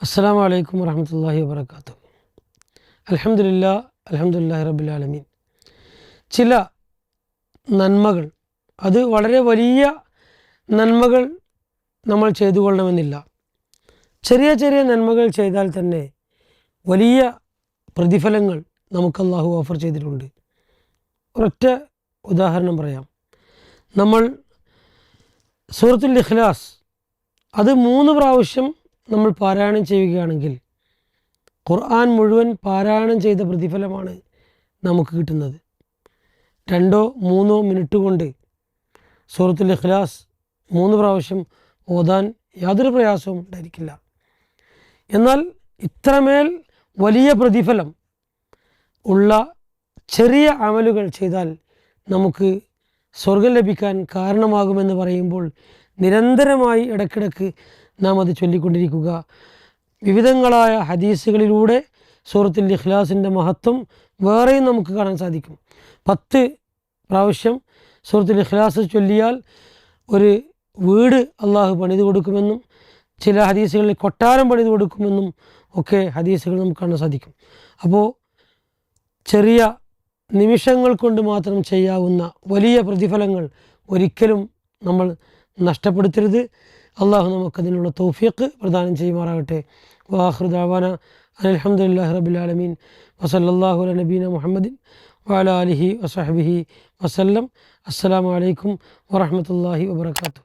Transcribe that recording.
അസ്സാം വലൈക്കും വർഹമത്തല്ലാഹി വാബർക്കാത്തു അലഹമുല്ല അലഹമുല്ലാ റബുലാലമീൻ ചില നന്മകൾ അത് വളരെ വലിയ നന്മകൾ നമ്മൾ ചെയ്തു കൊള്ളണമെന്നില്ല ചെറിയ ചെറിയ നന്മകൾ ചെയ്താൽ തന്നെ വലിയ പ്രതിഫലങ്ങൾ നമുക്ക് അള്ളാഹു ഓഫർ ചെയ്തിട്ടുണ്ട്. ഒരൊറ്റ ഉദാഹരണം പറയാം. നമ്മൾ സൂറത്തുൽ ഇഖ്ലാസ് അത് മൂന്ന് പ്രാവശ്യം നമ്മൾ പാരായണം ചെയ്യുകയാണെങ്കിൽ ഖുർആൻ മുഴുവൻ പാരായണം ചെയ്ത പ്രതിഫലമാണ് നമുക്ക് കിട്ടുന്നത്. രണ്ടോ മൂന്നോ മിനിറ്റ് കൊണ്ട് സൂറത്തുൽ ഇഖ്ലാസ് മൂന്ന് പ്രാവശ്യം ഓതാൻ യാതൊരു പ്രയാസവും ഉണ്ടായിരിക്കില്ല. എന്നാൽ ഇത്രമേൽ വലിയ പ്രതിഫലം ഉള്ള ചെറിയ അമലുകൾ ചെയ്താൽ നമുക്ക് സ്വർഗം ലഭിക്കാൻ കാരണമാകുമെന്ന് പറയുമ്പോൾ നിരന്തരമായി ഇടക്കിടക്ക് നാം അത് ചൊല്ലിക്കൊണ്ടിരിക്കുക. വിവിധങ്ങളായ ഹദീസുകളിലൂടെ സൂറത്തിൽ ഇഖ്ലാസിന്റെ മഹത്വം വേറെയും നമുക്ക് കാണാൻ സാധിക്കും. പത്ത് പ്രാവശ്യം സൂറത്തിൽ ഇഖ്ലാസ് ചൊല്ലിയാൽ ഒരു വീട് അള്ളാഹു പണിത് കൊടുക്കുമെന്നും ചില ഹദീസുകളിൽ കൊട്ടാരം പണിത് കൊടുക്കുമെന്നും ഒക്കെ ഹദീസുകൾ നമുക്ക് കാണാൻ സാധിക്കും. അപ്പോൾ ചെറിയ നിമിഷങ്ങൾ കൊണ്ട് മാത്രം ചെയ്യാവുന്ന വലിയ പ്രതിഫലങ്ങൾ ഒരിക്കലും നമ്മൾ നഷ്ടപ്പെടുത്തരുത്. അള്ളാഹു നമുക്കതിനുള്ള തൗഫീഖ് പ്രദാനം ചെയ്യുമാറാകട്ടെ. വാഹൃദാവാന അലഹമുല്ലാ റബുലാലമീൻ വസല്ലാഹു അല നബീന മുഹമ്മദിൻ വാല അലിഹി വസഹബിഹി വസല്ലം. അസ്സാം വലൈക്കും വാഹമത്തല്ലാഹി വാബർക്കാത്തു